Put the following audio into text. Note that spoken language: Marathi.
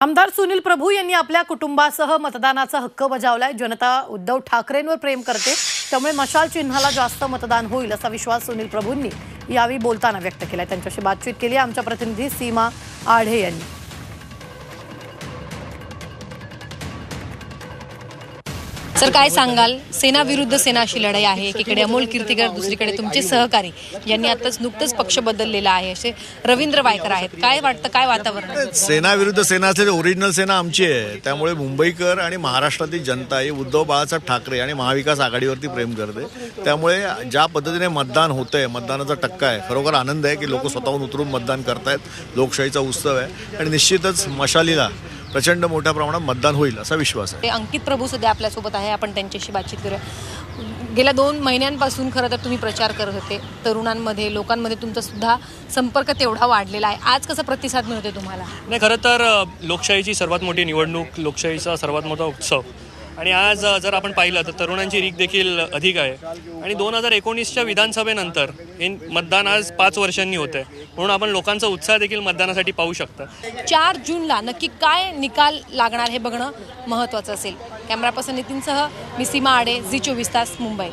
आमदार सुनील प्रभू यांनी आपल्या कुटुंबासह मतदानाचा हक्क बजावलाय. जनता उद्धव ठाकरेंवर प्रेम करते. त्यामुळे मशाल चिन्हाला जास्त मतदान होईल असा विश्वास सुनील प्रभूंनी यावेळी बोलताना व्यक्त केलाय. त्यांच्याशी बातचीत केली आहे आमच्या प्रतिनिधी सीमा आढे यांनी. सर काय सांगाल? सेना विरुद्ध सेना अशी लढाई आहे एकीकडे अमोल कीर्तीकर दुसरीकडे तुमचे सहकारी. यांनी आताच नुकतंच पक्ष बदललेला आहे असे रवींद्र वायकर आहेत. काय वाटतं काय वातावरण सेना विरुद्ध सेना असलेली ओरिजिनल सेना आमची आहे. त्यामुळे मुंबईकर आणि महाराष्ट्रातील जनता ही उद्धव बाळासाहेब ठाकरे आणि महाविकास आघाडीवरती प्रेम करते. त्यामुळे ज्या पद्धतीने मतदान होतंय मतदानाचा टक्का आहे खरोखर आनंद आहे की लोक स्वतःहून उतरून मतदान करतायत. लोकशाहीचा उत्सव आहे. आणि निश्चितच मशालीला प्रचंड मोठ्या प्रमाणात मतदान होईल असा विश्वास आहे. ते अंकित प्रभू सध्या आपल्यासोबत आहे आपण त्यांच्याशी बातचीत करूया. गेल्या दोन महिन्यांपासून खरं तर तुम्ही प्रचार करत होते तरुणांमध्ये लोकांमध्ये तुमचा सुद्धा संपर्क तेवढा वाढलेला आहे. आज कसा प्रतिसाद मिळतोय तुम्हाला? नाही खरं तर लोकशाहीची सर्वात मोठी निवडणूक लोकशाहीचा सर्वात मोठा उत्सव आणि आज जर आपण पाहिलं तर तरुणांची रीक देखील अधिक आहे. आणि दोन हजार एकोणीसच्या विधानसभेनंतर हे मतदान आज पाच वर्षांनी होतं आहे म्हणून आपण लोकांचा उत्साह देखील मतदानासाठी पाहू शकता. चार जूनला नक्की काय निकाल लागणार हे बघणं महत्त्वाचं असेल. कॅमेरा पर्सन नितीनसह मी सीमा आडे झी चोवीस तास मुंबई.